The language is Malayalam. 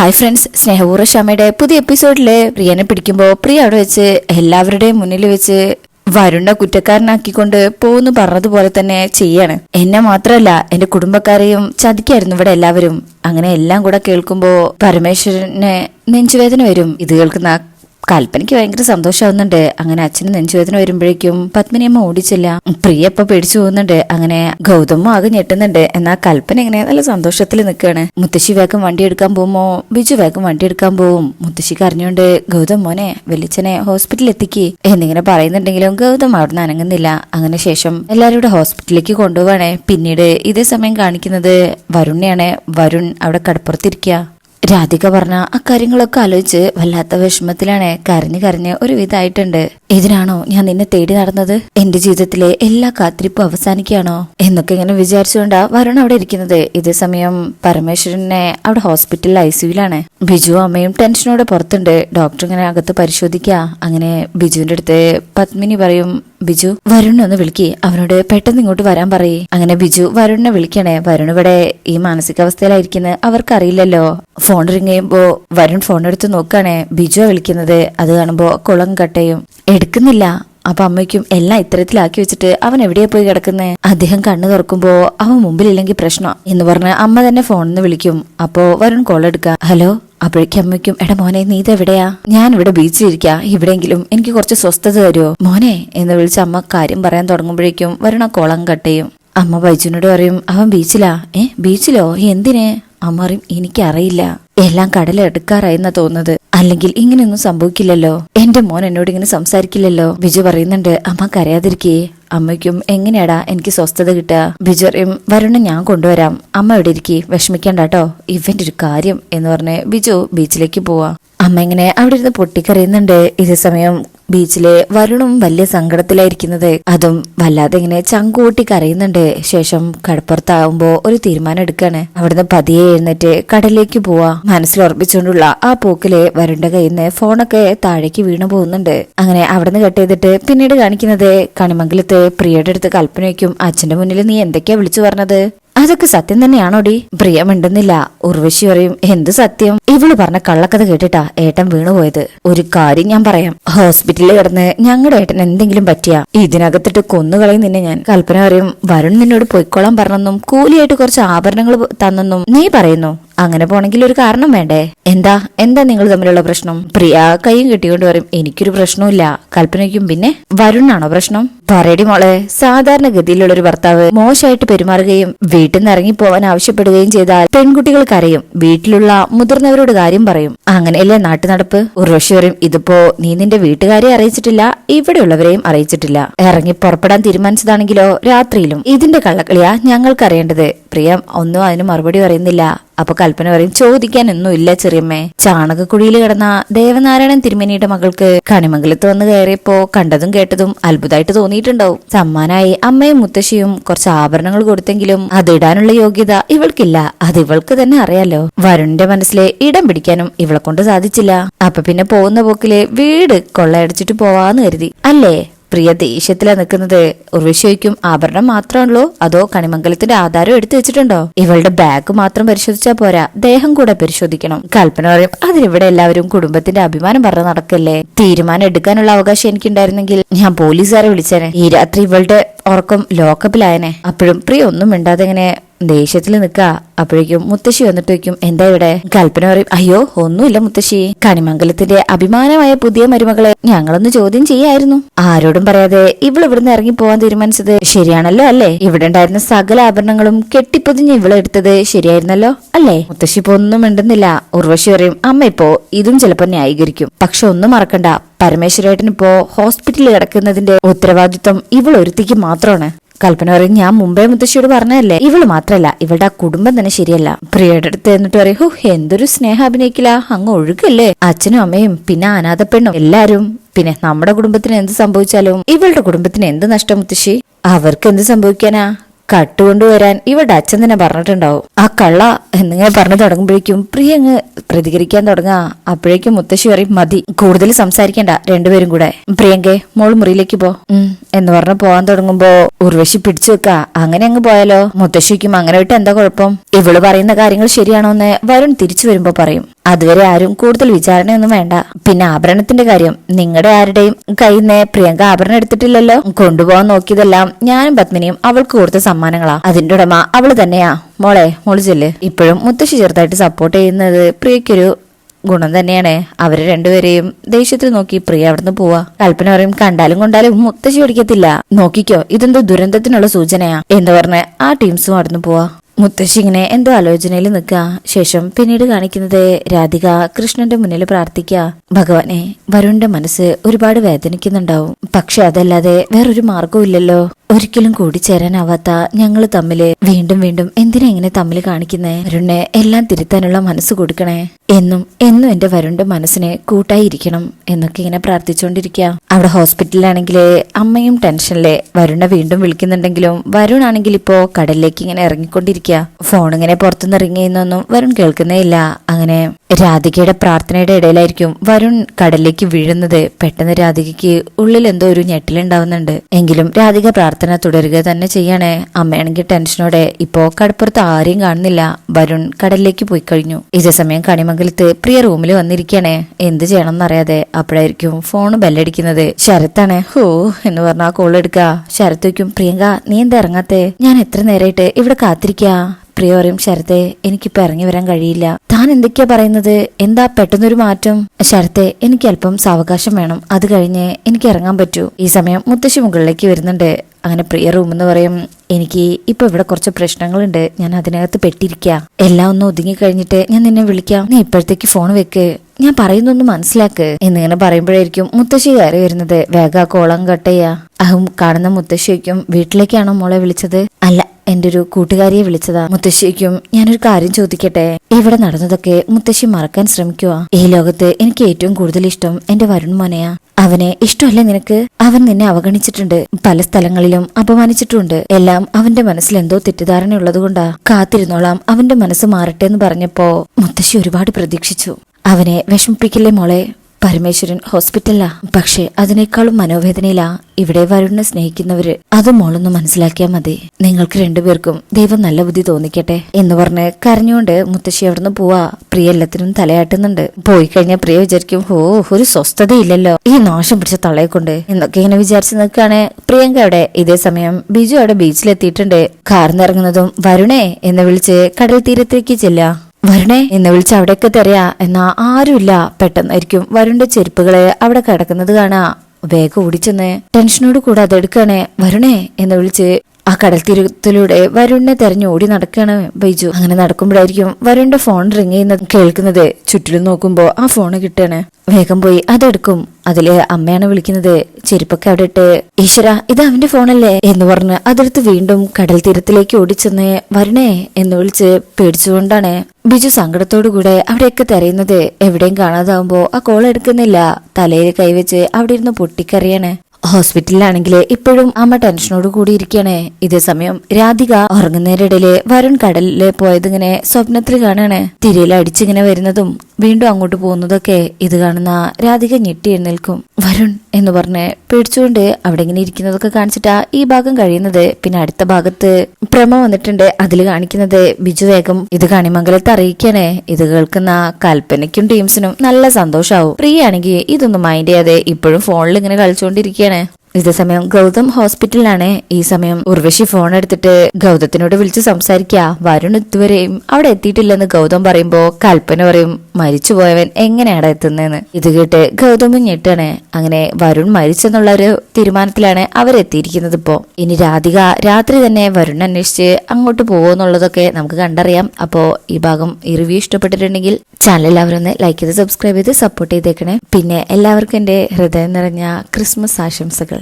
ഹായ് ഫ്രണ്ട്സ് സ്നേഹപൂർവ ശമയുടെ പുതിയ എപ്പിസോഡിൽ പ്രിയനെ പിടിക്കുമ്പോൾ പ്രിയ അവിടെ വെച്ച് എല്ലാവരുടെയും മുന്നിൽ വെച്ച് വരുണ കുറ്റക്കാരനാക്കിക്കൊണ്ട് പോന്ന് പറഞ്ഞതുപോലെ തന്നെ ചെയ്യാണ്. എന്നെ മാത്രമല്ല എന്റെ കുടുംബക്കാരെയും ചതിക്കായിരുന്നു ഇവിടെ എല്ലാവരും. അങ്ങനെ എല്ലാം കൂടെ കേൾക്കുമ്പോ പരമേശ്വരന് നെഞ്ചുവേദന വരും. ഇത് കേൾക്കുന്ന കൽപ്പനയ്ക്ക് ഭയങ്കര സന്തോഷമാവുന്നുണ്ട്. അങ്ങനെ അച്ഛന് നെഞ്ചുവേദന വരുമ്പോഴേക്കും പത്മിനിയമ്മ ഓടിച്ചില്ല. പ്രിയ ഇപ്പൊ പേടിച്ചു പോകുന്നുണ്ട്. അങ്ങനെ ഗൗതമും ആകെ ഞെട്ടുന്നുണ്ട്. എന്നാ കൽപ്പന ഇങ്ങനെ നല്ല സന്തോഷത്തിൽ നിൽക്കുകയാണ് മുത്തശ്ശി വേഗം വണ്ടി എടുക്കാൻ പോകുമോ? ബിജു വേഗം വണ്ടി എടുക്കാൻ പോവും മുത്തശ്ശിക്ക് അറിഞ്ഞുകൊണ്ട് ഗൗതം മോനെ വെളിച്ചനെ ഹോസ്പിറ്റലിൽ എത്തിക്ക്. എന്നിങ്ങനെ പറയുന്നുണ്ടെങ്കിലും ഗൗതം അവിടുന്ന് അനങ്ങുന്നില്ല. അങ്ങനെ ശേഷം എല്ലാവരും കൂടെ ഹോസ്പിറ്റലിലേക്ക് കൊണ്ടുപോവാണേ. പിന്നീട് ഇതേ സമയം കാണിക്കുന്നത് വരുണിനെയാണ് വരുൺ അവിടെ കടപ്പുറത്തിരിക്കുക രാധിക പറഞ്ഞ അക്കാര്യങ്ങളൊക്കെ ആലോചിച്ച് വല്ലാത്ത വിഷമത്തിലാണ് കരഞ്ഞു കരഞ്ഞ് ഒരു വിധമായിട്ടുണ്ട് ഇതിനാണോ ഞാൻ നിന്നെ തേടി നടന്നത്? എന്റെ ജീവിതത്തിലെ എല്ലാ കാത്തിരിപ്പും അവസാനിക്കുകയാണോ? എന്നൊക്കെ ഇങ്ങനെ വിചാരിച്ചുകൊണ്ടാ വരുൺ അവിടെ ഇരിക്കുന്നത്. ഇതേ സമയം പരമേശ്വരനെ അവിടെ ഹോസ്പിറ്റലിൽ ഐ സിയുലാണ് ബിജു അമ്മയും ടെൻഷനോടെ പുറത്തുണ്ട്. ഡോക്ടർ ഇങ്ങനെ അകത്ത് പരിശോധിക്കുക അങ്ങനെ ബിജുവിന്റെ അടുത്ത് പത്മിനി പറയും ബിജു വരുണിനെ ഒന്ന് വിളിക്കി. അവനോട് പെട്ടെന്ന് ഇങ്ങോട്ട് വരാൻ പറയേ. അങ്ങനെ ബിജു വരുണിനെ വിളിക്കണേ. വരുൺ ഇവിടെ ഈ മാനസികാവസ്ഥയിലായിരിക്കുന്നത് അവർക്കറിയില്ലല്ലോ. ഫോൺ റിങ് വരുൺ ഫോൺ എടുത്ത് നോക്കുകയാണേ ബിജു വിളിക്കുന്നത്. അത് കാണുമ്പോ കുളം കട്ടയും. എടുക്കുന്നില്ല. അപ്പൊ അമ്മയ്ക്കും എല്ലാം ഇത്തരത്തിലാക്കി വെച്ചിട്ട് അവൻ എവിടെയാ പോയി കിടക്കുന്നത് അദ്ദേഹം കണ്ണു തുറക്കുമ്പോ അവൻ മുമ്പിലില്ലെങ്കിൽ പ്രശ്നം എന്ന് പറഞ്ഞ് അമ്മ തന്നെ ഫോണിൽ നിന്ന് വിളിക്കും. അപ്പോ വരുൺ കോൾ എടുക്ക. ഹലോ? അപ്പോഴേക്കും അമ്മയ്ക്കും എടാ മോനെ നീ ഇതെവിടെയാ ഞാൻ ഇവിടെ ബീച്ചിലിരിക്കാ ഇവിടെയെങ്കിലും എനിക്ക് കുറച്ച് സ്വസ്ഥത തരുമോ മോനെ എന്ന് വിളിച്ച് അമ്മ കാര്യം പറയാൻ തുടങ്ങുമ്പോഴേക്കും വരുണ കോളം കട്ടയും. അമ്മ ബൈജുനോട് പറയും അവൻ ബീച്ചിലാ ഏ ബീച്ചിലോ എന്തിന്? അമ്മ പറയും എനിക്കറിയില്ല. എല്ലാം കടലെടുക്കാറായെന്നാ തോന്നുന്നത്. അല്ലെങ്കിൽ ഇങ്ങനെയൊന്നും സംഭവിക്കില്ലല്ലോ. എന്റെ മോൻ എന്നോട് ഇങ്ങനെ സംസാരിക്കില്ലല്ലോ. ബിജു പറയുന്നുണ്ട് അമ്മ കരയാതിരിക്കേ. അമ്മയ്ക്കും എങ്ങനെയാടാ എനിക്ക് സ്വസ്ഥത കിട്ടുക? ബിജുറിയും വരുണ ഞാൻ കൊണ്ടുവരാം. അമ്മ ഇവിടെ ഇരിക്കേ? വിഷമിക്കണ്ട കേട്ടോ ഇവന്റെ ഒരു കാര്യം എന്ന് പറഞ്ഞ് ബിജു ബീച്ചിലേക്ക് പോവാ. അമ്മ ഇങ്ങനെ അവിടെ ഇരുന്ന് പൊട്ടിക്കറിയുന്നുണ്ട് ഇതേ സമയം ബീച്ചിലെ വരുണും വലിയ സങ്കടത്തിലായിരിക്കുന്നത്. അതും വല്ലാതെ ഇങ്ങനെ ചങ്കൂട്ടി കരയുന്നുണ്ട്. ശേഷം കടപ്പുറത്താവുമ്പോ ഒരു തീരുമാനം എടുക്കാണ്. അവിടുന്ന് പതിയെ എഴുന്നേറ്റ് കടലിലേക്ക് പോവാ. മനസ്സിലുറപ്പിച്ചുകൊണ്ടുള്ള ആ പോക്കിൽ വരുണ്ട കയ്യിൽ നിന്ന് ഫോണൊക്കെ താഴേക്ക് വീണു പോകുന്നുണ്ട്. അങ്ങനെ അവിടുന്ന് കട്ട് ചെയ്തിട്ട് പിന്നീട് കാണിക്കുന്നത് കണിമംഗലത്ത് പ്രിയയുടെ അടുത്ത് കൽപ്പനയ്ക്കും അച്ഛന്റെ മുന്നിൽ നീ എന്തൊക്കെയാ വിളിച്ചു പറഞ്ഞത്? അതൊക്കെ സത്യം തന്നെയാണോടി? പ്രിയ മിണ്ടുന്നില്ല. ഉർവശി പറയും എന്ത് സത്യം? ഇവൾ പറഞ്ഞ കള്ളക്കഥ കേട്ടിട്ടാ ഏട്ടൻ വീണുപോയത് ഒരു കാര്യം ഞാൻ പറയാം. ഹോസ്പിറ്റലിൽ കിടന്ന് ഞങ്ങളുടെ ഏട്ടൻ എന്തെങ്കിലും പറ്റിയ ഇതിനകത്തിട്ട് കൊന്നുകളയും നിന്നെ ഞാൻ. കൽപ്പന പറയും വരുൺ നിന്നോട് പൊയ്ക്കോളാൻ പറഞ്ഞെന്നും കൂലിയായിട്ട് കുറച്ച് ആഭരണങ്ങൾ തന്നെന്നും നീ പറയുന്നു. അങ്ങനെ പോണെങ്കിൽ ഒരു കാരണം വേണ്ടേ? എന്താ? എന്താ നിങ്ങൾ തമ്മിലുള്ള പ്രശ്നം? പ്രിയ കൈയും കെട്ടിക്കൊണ്ട് പറയും എനിക്കൊരു പ്രശ്നമില്ല കൽപ്പനയ്ക്കും പിന്നെ വരുണാണോ പ്രശ്നം? പറയടി മോളെ സാധാരണഗതിയിലുള്ള ഒരു ഭർത്താവ് മോശമായിട്ട് പെരുമാറുകയും വീട്ടിൽ നിന്ന് ഇറങ്ങി പോവാൻ ആവശ്യപ്പെടുകയും ചെയ്താൽ പെൺകുട്ടികൾ കരയും വീട്ടിലുള്ള മുതിർന്നവരോട് കാര്യം പറയും. അങ്ങനെയല്ലേ നാട്ടുനടപ്പ് ഉർവശി പറയും ഇതിപ്പോ നീ നിന്റെ വീട്ടുകാരെ അറിയിച്ചിട്ടില്ല ഇവിടെയുള്ളവരെയും അറിയിച്ചിട്ടില്ല. ഇറങ്ങി പുറപ്പെടാൻ തീരുമാനിച്ചതാണെങ്കിലോ രാത്രിയിലും? ഇതിന്റെ കള്ളക്കളിയാ ഞങ്ങൾക്ക് അറിയേണ്ടത് പ്രിയം ഒന്നും അതിന് മറുപടി പറയുന്നില്ല. അപ്പൊ കൽപ്പന പറയും ചോദിക്കാൻ ഒന്നുമില്ല ചെറിയമ്മേ. ചാണകക്കുഴിയിൽ കിടന്ന ദേവനാരായണൻ തിരുമേനിയുടെ മകൾക്ക് കണിമംഗലത്ത് വന്ന് കയറിയപ്പോ കണ്ടതും കേട്ടതും അത്ഭുതമായിട്ട് തോന്നിയിട്ടുണ്ടാവും. സമ്മാനായി അമ്മയും മുത്തശ്ശിയും കുറച്ച് ആഭരണങ്ങൾ കൊടുത്തെങ്കിലും അത് ഇടാനുള്ള യോഗ്യത ഇവൾക്കില്ല. അത് ഇവൾക്ക് തന്നെ അറിയാലോ. വരുണിന്റെ മനസ്സിലെ ഇടം പിടിക്കാനും ഇവളെ കൊണ്ട് സാധിച്ചില്ല. അപ്പൊ പിന്നെ പോകുന്ന പോക്കിൽ വീട് കൊള്ളയടിച്ചിട്ട് പോവാന്ന് കരുതി. അല്ലേ? പ്രിയ ദേഷ്യത്തിലാ നിൽക്കുന്നത്. ഉർവശിക്കും ആഭരണം മാത്രമാണല്ലോ. അതോ കണിമംഗലത്തിന്റെ ആധാരം എടുത്തു വെച്ചിട്ടുണ്ടോ? ഇവളുടെ ബാഗ് മാത്രം പരിശോധിച്ചാ പോരാ. ദേഹം കൂടെ പരിശോധിക്കണം. കൽപ്പന പറയും അതിനിവിടെ എല്ലാവരും കുടുംബത്തിന്റെ അഭിമാനം പറഞ്ഞു നടക്കല്ലേ? തീരുമാനം എടുക്കാനുള്ള അവകാശം എനിക്കുണ്ടായിരുന്നെങ്കിൽ ഞാൻ പോലീസുകാരെ വിളിച്ചേനെ. ഈ രാത്രി ഇവളുടെ ഉറക്കം ലോക്കപ്പിലായനെ അപ്പോഴും പ്രിയ ഒന്നും മിണ്ടാതെ ഇങ്ങനെ ദേഷ്യത്തിൽ നിൽക്കുക. അപ്പോഴേക്കും മുത്തശ്ശി വന്നിട്ട് വയ്ക്കും എന്താ ഇവിടെ? കൽപ്പന പറയും അയ്യോ ഒന്നുമില്ല മുത്തശ്ശി. കണിമംഗലത്തിന്റെ അഭിമാനമായ പുതിയ മരുമകളെ ഞങ്ങളൊന്ന് ചോദ്യം ചെയ്യായിരുന്നു. ആരോടും പറയാതെ ഇവൾ ഇവിടുന്ന് ഇറങ്ങി പോവാൻ തീരുമാനിച്ചത് ശരിയാണല്ലോ അല്ലേ? ഇവിടെ ഉണ്ടായിരുന്ന സകല ആഭരണങ്ങളും കെട്ടിപ്പൊതിഞ്ഞ് ഇവളെടുത്തത് ശരിയായിരുന്നല്ലോ അല്ലേ? മുത്തശ്ശി ഇപ്പൊ ഒന്നും മിണ്ടുന്നില്ല. ഉർവശി പറയും അമ്മ ഇപ്പോ ഇതും ചിലപ്പോ ന്യായീകരിക്കും. പക്ഷെ ഒന്നും മറക്കണ്ട. പരമേശ്വരേട്ടനിപ്പോ ഹോസ്പിറ്റലിൽ കിടക്കുന്നതിന്റെ ഉത്തരവാദിത്വം ഇവൾ ഒരുത്തിക്ക് മാത്രമാണ്. കൽപ്പന പറയും ഞാൻ മുമ്പേ മുത്തശ്ശിയോട് പറഞ്ഞതല്ലേ? ഇവൾ മാത്രല്ല ഇവളുടെ ആ കുടുംബം തന്നെ ശരിയല്ല. പ്രിയയുടെ അടുത്ത് എന്നിട്ട് പറയും ഹോ എന്തൊരു സ്നേഹം അഭിനയിക്കില്ല അങ്ങ് ഒഴുകല്ലേ? അച്ഛനും അമ്മയും പിന്നെ അനാഥ പെണ്ണും എല്ലാരും പിന്നെ നമ്മുടെ കുടുംബത്തിന് എന്ത് സംഭവിച്ചാലും. ഇവളുടെ കുടുംബത്തിന് എന്ത് നഷ്ടം മുത്തശ്ശി? അവർക്ക് എന്ത് സംഭവിക്കാനാ? കട്ടുകൊണ്ടുവരാൻ ഇവളുടെ അച്ഛൻ തന്നെ പറഞ്ഞിട്ടുണ്ടാവും. ആ കള്ള എന്നിങ്ങനെ പറഞ്ഞു തുടങ്ങുമ്പോഴേക്കും പ്രിയ അങ്ങ് പ്രതികരിക്കാൻ തുടങ്ങാ അപ്പോഴേക്കും മുത്തശ്ശി പറയും മതി കൂടുതൽ സംസാരിക്കണ്ട രണ്ടുപേരും കൂടെ. പ്രിയങ്കെ മോൾ മുറിയിലേക്ക് പോ. എന്ന് പറഞ്ഞ് പോവാൻ തുടങ്ങുമ്പോ ഉർവശി പിടിച്ചു വെക്ക അങ്ങനെ അങ്ങ് പോയാലോ? മുത്തശ്ശിക്കും അങ്ങനെ വിട്ട് എന്താ കുഴപ്പം? ഇവൾ പറയുന്ന കാര്യങ്ങൾ ശരിയാണോ എന്ന് വരുൺ തിരിച്ചു വരുമ്പോ പറയും. അതുവരെ ആരും കൂടുതൽ വിചാരണയൊന്നും വേണ്ട. പിന്നെ ആഭരണത്തിന്റെ കാര്യം. നിങ്ങളുടെ ആരുടെയും കയ്യിൽ നിന്ന് പ്രിയങ്ക ആഭരണം എടുത്തിട്ടില്ലല്ലോ? കൊണ്ടുപോകാൻ നോക്കിയതെല്ലാം ഞാനും പത്മിനിയും അവൾക്ക് കൊടുത്ത സമ്മാനങ്ങളാ. അതിന്റെ ഉടമ അവൾ തന്നെയാ. മോളെ മോൾ ഇപ്പോഴും മുത്തശ്ശി ചെറുതായിട്ട് സപ്പോർട്ട് ചെയ്യുന്നത് പ്രിയക്കൊരു ഗുണം തന്നെയാണ്. അവർ രണ്ടുപേരെയും ദേഷ്യത്തിൽ നോക്കി പ്രിയ അവിടുന്ന് പോവാ. കൽപ്പന പറയും കണ്ടാലും കൊണ്ടാലും മുത്തശ്ശി ഓടിക്കത്തില്ല നോക്കിക്കോ ഇതെന്തോ ദുരന്തത്തിനുള്ള സൂചനയാ. എന്ന് പറഞ്ഞ് ആ ടീംസും അവിടുന്ന് പോവാ. മുത്തശ്ശി ഇങ്ങനെ എന്തോ ആലോചനയിൽ നിൽക്കുക. ശേഷം പിന്നീട് കാണിക്കുന്നത് രാധിക കൃഷ്ണന്റെ മുന്നിൽ പ്രാർത്ഥിക്കുക. ഭഗവാനെ വരുണിന്റെ മനസ്സ് ഒരുപാട് വേദനിക്കുന്നുണ്ടാവും. പക്ഷെ അതല്ലാതെ വേറൊരു മാർഗവും ഇല്ലല്ലോ. ഒരിക്കലും കൂടിച്ചേരാനാവാത്ത ഞങ്ങൾ തമ്മിൽ വീണ്ടും വീണ്ടും എന്തിനാ ഇങ്ങനെ തമ്മിൽ കാണിക്കുന്നേ? വരുണ്ണെ എല്ലാം തിരുത്താനുള്ള മനസ്സ് കൊടുക്കണേ. എന്നും എന്നും എന്റെ വരുണ്ട മനസ്സിനെ കൂട്ടായിരിക്കണം എന്നൊക്കെ ഇങ്ങനെ പ്രാർത്ഥിച്ചുകൊണ്ടിരിക്കുക അവിടെ ഹോസ്പിറ്റലിലാണെങ്കിൽ അമ്മയും ടെൻഷനിലെ വരുണ വീണ്ടും വിളിക്കുന്നുണ്ടെങ്കിലും വരുൺ ആണെങ്കിൽ ഇപ്പോ കടലിലേക്ക് ഇങ്ങനെ ഇറങ്ങിക്കൊണ്ടിരിക്കുക ഫോൺ ഇങ്ങനെ പുറത്തുനിന്ന് ഇറങ്ങിയെന്നൊന്നും വരുൺ കേൾക്കുന്നേ ഇല്ല. അങ്ങനെ രാധികയുടെ പ്രാർത്ഥനയുടെ ഇടയിലായിരിക്കും വരുൺ കടലിലേക്ക് വീഴുന്നത്. പെട്ടെന്ന് രാധികയ്ക്ക് ഉള്ളിൽ എന്തോ ഒരു ഞെട്ടിലുണ്ടാവുന്നുണ്ട്. എങ്കിലും രാധിക പ്രാർത്ഥന തുടരുക തന്നെ ചെയ്യണേ. അമ്മയാണെങ്കിൽ ടെൻഷനോടെ ഇപ്പോ കടപ്പുറത്ത് ആരെയും കാണുന്നില്ല. വരുൺ കടലിലേക്ക് പോയി കഴിഞ്ഞു. ഇതേ സമയം കണിമംഗലത്ത് പ്രിയ റൂമിൽ വന്നിരിക്കണേ എന്ത് ചെയ്യണം എന്നറിയാതെ അപ്പോഴായിരിക്കും ഫോൺ ബെല്ലടിക്കുന്നത്. ശരത്താണ് ഹോ എന്ന് പറഞ്ഞ ആ കോൾ എടുക്ക ശരത്ത് വയ്ക്കും പ്രിയങ്ക നീ എന്താ ഇറങ്ങാത്തെ? ഞാൻ എത്ര നേരമായിട്ട് ഇവിടെ കാത്തിരിക്കാ? പ്രിയ ശരത്തെ എനിക്കിപ്പോ ഇറങ്ങി വരാൻ കഴിയില്ല. താൻ എന്തൊക്കെയാ പറയുന്നത്? എന്താ പെട്ടെന്നൊരു മാറ്റം? ശരത്തെ എനിക്ക് അല്പം സാവകാശം വേണം. അത് കഴിഞ്ഞ് എനിക്ക് ഇറങ്ങാൻ പറ്റൂ. ഈ സമയം മുത്തശ്ശി മുകളിലേക്ക് വരുന്നുണ്ട്. അങ്ങനെ പ്രിയ റൂം എന്ന് പറയും എനിക്ക് ഇപ്പൊ ഇവിടെ കുറച്ച് പ്രശ്നങ്ങളുണ്ട്. ഞാൻ അതിനകത്ത് പെട്ടിരിക്കുക എല്ലാം ഒന്ന് ഒതുങ്ങി കഴിഞ്ഞിട്ട് ഞാൻ നിന്നെ വിളിക്കാം. നീ ഇപ്പോഴത്തേക്ക് ഫോൺ വെക്ക്. ഞാൻ പറയുന്നൊന്ന് മനസ്സിലാക്ക്. എന്നിങ്ങനെ പറയുമ്പോഴായിരിക്കും മുത്തശ്ശി കയറി വരുന്നത്. വേഗ കോളം കട്ടയ്യ അഹും കാണുന്ന മുത്തശ്ശിക്കും വീട്ടിലേക്കാണോ മോളെ വിളിച്ചത്? അല്ല എന്റെ ഒരു കൂട്ടുകാരിയെ വിളിച്ചതാ. മുത്തശ്ശിക്കും ഞാനൊരു കാര്യം ചോദിക്കട്ടെ? ഇവിടെ നടന്നതൊക്കെ മുത്തശ്ശി മറക്കാൻ ശ്രമിക്കുക ഈ ലോകത്ത് എനിക്ക് ഏറ്റവും കൂടുതൽ ഇഷ്ടം എന്റെ വരുൺ മോനെയാ. അവനെ ഇഷ്ടമല്ല നിനക്ക്? അവൻ നിന്നെ അവഗണിച്ചിട്ടുണ്ട്. പല സ്ഥലങ്ങളിലും അപമാനിച്ചിട്ടുണ്ട്. എല്ലാം അവന്റെ മനസ്സിൽ എന്തോ തെറ്റിദ്ധാരണ ഉള്ളതുകൊണ്ടാ കാത്തിരുന്നോളാം അവന്റെ മനസ്സ് മാറട്ടെ എന്ന് പറഞ്ഞപ്പോ മുത്തശ്ശി ഒരുപാട് പ്രതീക്ഷിച്ചു. അവനെ വിഷമിപ്പിക്കില്ലേ മോളെ? പരമേശ്വരൻ ഹോസ്പിറ്റലാ പക്ഷെ അതിനേക്കാളും മനോവേദനയിലാ ഇവിടെ വരുണിനെ സ്നേഹിക്കുന്നവര്. അത് മോളൊന്ന് മനസ്സിലാക്കിയാ മതി. നിങ്ങൾക്ക് രണ്ടുപേർക്കും ദൈവം നല്ല ബുദ്ധി തോന്നിക്കട്ടെ എന്ന് പറഞ്ഞ് കരഞ്ഞുകൊണ്ട് മുത്തശ്ശി അവിടുന്ന് പോവാ. പ്രിയ എല്ലാത്തിനും തലയാട്ടുന്നുണ്ട്. പോയി കഴിഞ്ഞാൽ പ്രിയ വിചാരിക്കും ഓ ഒരു സ്വസ്ഥതയില്ലല്ലോ. ഈ നാശം പിടിച്ച തളയെ കൊണ്ട് എന്നൊക്കെ ഇങ്ങനെ വിചാരിച്ചു നിൽക്കുകയാണ് പ്രിയങ്ക അവിടെ. ഇതേ സമയം ബിജു അവിടെ ബീച്ചിലെത്തിയിട്ടുണ്ട്. കാർന്നിറങ്ങുന്നതും വരുണേ എന്ന് വിളിച്ച് കടൽ തീരത്തേക്ക് ചെല്ലാ വരുണേ എന്ന് വിളിച്ച് അവിടേക്ക് തെരയാ എന്നാ ആരുമില്ല. പെട്ടെന്നായിരിക്കും വരുണിന്റെ ചെരുപ്പുകളെ അവിടെ കിടക്കുന്നത് കാണാ. വേഗം ഓടിച്ചെന്ന്. ടെൻഷനോട് കൂടാതെ എടുക്കണേ. വരണേ എന്ന് വിളിച്ച് കടൽ തീരത്തിലൂടെ വരുണിനെ തെരഞ്ഞു ഓടി നടക്കുകയാണ് ബൈജു. അങ്ങനെ നടക്കുമ്പോഴായിരിക്കും വരുണിന്റെ ഫോൺ റിങ് ചെയ്യുന്നത് കേൾക്കുന്നത്. ചുറ്റിലും നോക്കുമ്പോ ആ ഫോൺ കിട്ടാണ്. വേഗം പോയി അതെടുക്കും അതിൽ അമ്മയാണ് വിളിക്കുന്നത്. ചെരുപ്പൊക്കെ അവിടെ ഇട്ട് ഈശ്വര ഇത് അവന്റെ ഫോണല്ലേ? എന്ന് പറഞ്ഞ് അതെടുത്ത് വീണ്ടും കടൽ തീരത്തിലേക്ക് ഓടിച്ചെന്ന് വരണേ എന്ന് വിളിച്ച് പേടിച്ചുകൊണ്ടാണ് ബിജു സങ്കടത്തോടു കൂടെ അവിടെയൊക്കെ തെരയുന്നത്. എവിടെയും കാണാതാവുമ്പോ ആ കോൾ എടുക്കുന്നില്ല. തലയിൽ കൈവച്ച് അവിടെ ഇരുന്ന് പൊട്ടിക്കറിയാണ്. ഹോസ്പിറ്റലിലാണെങ്കിൽ ഇപ്പോഴും അമ്മ ടെൻഷനോട് കൂടി ഇരിക്കണേ ഇതേ സമയം രാധിക ഉറങ്ങുന്നതിനിടയിൽ വരുൺ കടലിൽ പോയതിങ്ങനെ സ്വപ്നത്തിൽ കാണാണ്. തിരയിൽ അടിച്ചിങ്ങനെ വരുന്നതും വീണ്ടും അങ്ങോട്ട് പോകുന്നതൊക്കെ ഇത് കാണുന്ന രാധിക ഞെട്ടി എഴുന്നേൽക്കും. വരുൺ എന്ന് പറഞ്ഞ് പേടിച്ചുകൊണ്ട് അവിടെ ഇങ്ങനെ ഇരിക്കുന്നതൊക്കെ കാണിച്ചിട്ടാ ഈ ഭാഗം കഴിയുന്നത്. പിന്നെ അടുത്ത ഭാഗത്ത് പ്രമ വന്നിട്ടുണ്ട് അതിൽ കാണിക്കുന്നത് ബിജു വേഗം ഇത് കണിമംഗലത്ത് അറിയിക്കണേ. ഇത് കേൾക്കുന്ന കൽപ്പനയ്ക്കും ടീംസിനും നല്ല സന്തോഷാവും. പ്രിയ ആണെങ്കിൽ ഇതൊന്നും മൈൻഡ് ചെയ്യാതെ ഇപ്പോഴും ഫോണിൽ ഇങ്ങനെ കളിച്ചുകൊണ്ടിരിക്കുകയാണ് ഇതേ സമയം ഗൗതം ഹോസ്പിറ്റലിലാണ്. ഈ സമയം ഉർവശി ഫോൺ എടുത്തിട്ട് ഗൗതത്തിനോട് വിളിച്ച് സംസാരിക്ക. വരുൺ ഇതുവരെയും അവിടെ എത്തിയിട്ടില്ലെന്ന് ഗൗതം പറയുമ്പോ കൽപ്പന പറയും മരിച്ചുപോയവൻ എങ്ങനെയാണ് എത്തുന്നതെന്ന് ഇത് കേട്ട് ഗൗതമും ഞെട്ടാണ്. അങ്ങനെ വരുൺ മരിച്ചെന്നുള്ള ഒരു തീരുമാനത്തിലാണ് അവരെത്തിയിരിക്കുന്നത് ഇപ്പോ. ഇനി രാധിക രാത്രി തന്നെ വരുൺ അന്വേഷിച്ച് അങ്ങോട്ട് പോകുമെന്നുള്ളതൊക്കെ നമുക്ക് കണ്ടറിയാം. അപ്പോ ഈ ഭാഗം ഈ റിവ്യൂ ഇഷ്ടപ്പെട്ടിട്ടുണ്ടെങ്കിൽ ചാനൽ എല്ലാവരും ലൈക്ക് ചെയ്ത് സബ്സ്ക്രൈബ് ചെയ്ത് സപ്പോർട്ട് ചെയ്തേക്കണേ. പിന്നെ എല്ലാവർക്കും എന്റെ ഹൃദയം നിറഞ്ഞ ക്രിസ്മസ് ആശംസകൾ.